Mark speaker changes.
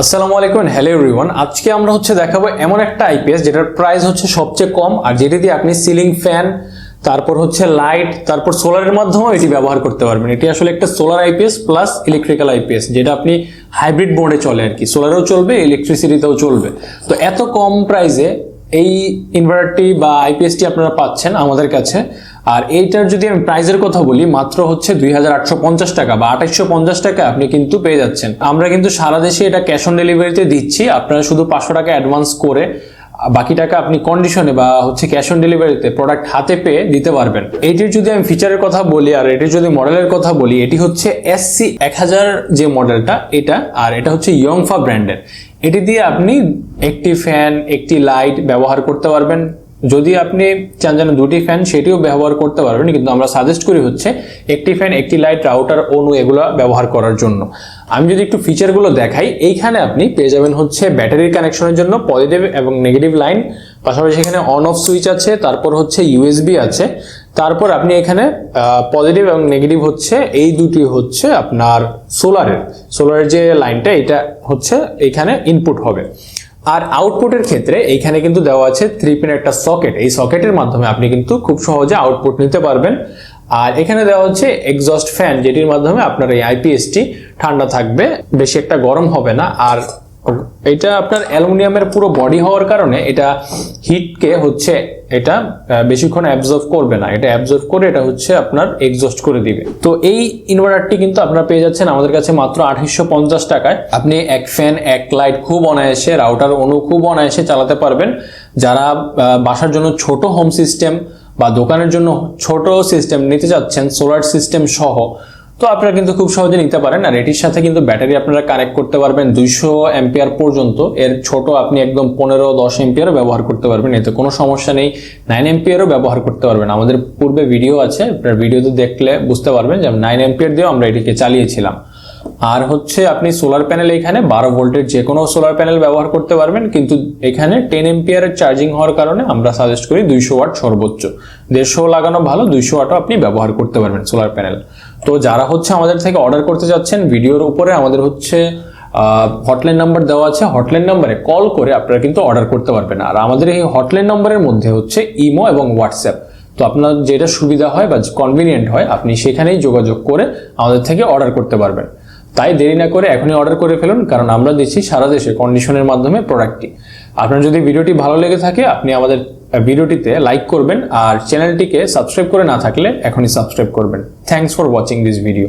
Speaker 1: আসসালামু আলাইকুম hello everyone আজকে আমরা হচ্ছে দেখাবো এমন একটা আইপিএস যেটার প্রাইস হচ্ছে সবচেয়ে কম আর যেটি দিয়ে আপনি সিলিং ফ্যান তারপর হচ্ছে লাইট তারপর সোলারের মাধ্যমেও এটি ব্যবহার করতে পারবেন। এটি আসলে একটা solar IPS plus electrical IPS যেটা আপনি হাইব্রিড মোডে চলে আর কি। সোলারেও চলবে ইলেকট্রিসিটিতেও চলবে। তো এত কম প্রাইসে এই ইনভার্টারটি বা আইপিএসটি আপনারা পাচ্ছেন আমাদের কাছে। আর এইটার যদি আমি প্রাইজের কথা বলি, মাত্র হচ্ছে দুই হাজার আটশো পঞ্চাশ টাকা বা আঠাইশশো টাকা আপনি কিন্তু পেয়ে যাচ্ছেন। আমরা কিন্তু সারা দেশে এটা ক্যাশ অন ডেলিভারিতে দিচ্ছি। আপনারা শুধু পাঁচশো টাকা অ্যাডভান্স করে বাকি টাকা আপনি কন্ডিশনে বা হচ্ছে ক্যাশ অন ডেলিভারিতে প্রোডাক্ট হাতে পেয়ে দিতে পারবেন। এইটির যদি আমি ফিচারের কথা বলি আর এটির যদি মডেলের কথা বলি, এটি হচ্ছে এসসি এক হাজার যে মডেলটা এটা আর এটা হচ্ছে ইয়ংফা ব্র্যান্ডের এটি দিয়ে আপনি একটি ফ্যান একটি লাইট ব্যবহার করতে পারবেন। যদি আপনি চান যেন দুটি ফ্যান সেটিও ব্যবহার করতে পারবেন, কিন্তু আমরা সাজেস্ট করি হচ্ছে একটি ফ্যান একটি লাইট রাউটার অনু এগুলো ব্যবহার করার জন্য। আমি যদি একটু ফিচারগুলো দেখাই, এইখানে আপনি পেয়ে যাবেন হচ্ছে ব্যাটারির কানেকশনের জন্য পজিটিভ এবং নেগেটিভ লাইন পাশাপাশি এখানে অন অফ সুইচ আছে, তারপর হচ্ছে ইউএসবি আছে, তারপর আপনি এখানে পজিটিভ এবং নেগেটিভ হচ্ছে, এই দুটি হচ্ছে আপনার সোলারের সোলারের যে লাইনটা এটা হচ্ছে এখানে ইনপুট হবে। আর আউটপুটের ক্ষেত্রে এইখানে কিন্তু দেওয়া আছে থ্রি পিন একটা সকেট এই সকেটের মাধ্যমে আপনি কিন্তু খুব সহজে আউটপুট নিতে পারবেন। আর এখানে দেওয়া হচ্ছে এক্সস্ট ফ্যান যেটির মাধ্যমে আপনার এই আইপিএসটি ঠান্ডা থাকবে। বেশি একটা গরম হবে না। আর এটা আপনার অ্যালুমিনিয়ামের পুরো বডি হওয়ার কারণে এটা হিটকে হচ্ছে এটা বেশিক্ষণ অ্যাবজর্ভ করবে না। এটা অ্যাবজর্ভ করে এটা হচ্ছে আপনার এক্সস্ট করে দিবে। তো এই ইনভার্টারটি কিন্তু আপনারা পেয়ে যাচ্ছেন আমাদের কাছে মাত্র আঠাইশশো পঞ্চাশ টাকায়। আপনি এক ফ্যান এক লাইট খুব অনায়াসে রাউটার অনু খুব অনায়াসে চালাতে পারবেন। যারা বাসার জন্য ছোট হোম সিস্টেম বা দোকানের জন্য ছোট সিস্টেম নিতে চাচ্ছেন সোলার সিস্টেম সহ তো আপনারা কিন্তু খুব সহজে নিতে পারেন, আর এটির সাথে কিন্তু ব্যাটারি আপনারা কানেক্ট করতে পারবেন দুইশো অ্যাম্পিয়ার পর্যন্ত। এর ছোট আপনি একদম পনেরো দশ এম্পিয়ারও ব্যবহার করতে পারবেন, এতে কোনো সমস্যা নেই। নাইন এম্পিয়ারও ব্যবহার করতে পারবেন। আমাদের পূর্বে ভিডিও আছে, আপনার ভিডিওতে দেখলে বুঝতে পারবেন যে নাইন এম্পিয়ার দিয়েও আমরা এটিকে চালিয়েছিলাম। আর হচ্ছে আপনি সোলার প্যানেল এখানে বারো ভোল্টের যে কোনো সোলার প্যানেল ব্যবহার করতে পারবেন, কিন্তু এখানে টেন এম্পিয়ারের চার্জিং হওয়ার কারণে আমরা সাজেস্ট করি দুইশো ওয়াট সর্বোচ্চ। দেড়শো লাগানো ভালো, দুইশো ওয়াটও আপনি ব্যবহার করতে পারবেন সোলার প্যানেল তো যারা হচ্ছে আমাদের থেকে অর্ডার করতে যাচ্ছেন ভিডিওর উপরে আমাদের হচ্ছে হটলাইন নাম্বার দেওয়া আছে হটলাইন নাম্বারে কল করে আপনারা কিন্তু অর্ডার করতে পারবেন। আর আমাদের এই হটলাইন নাম্বারের মধ্যে হচ্ছে ইমো এবং হোয়াটসঅ্যাপ তো আপনার যেটা সুবিধা হয় বা কনভিনিয়েন্ট হয়, আপনি সেখানেই যোগাযোগ করে আমাদের থেকে অর্ডার করতে পারবেন। তাই দেরি না করে এখনই অর্ডার করে ফেলুন, কারণ আমরা দিচ্ছি সারা দেশে কন্ডিশনের মাধ্যমে প্রোডাক্টটি আপনার যদি ভিডিওটি ভালো লেগে থাকে, আপনি আমাদের ভিডিওটিতে লাইক করবেন, আর চ্যানেলটিকে সাবস্ক্রাইব করে না থাকলে এখনই সাবস্ক্রাইব করবেন। Thanks for watching this video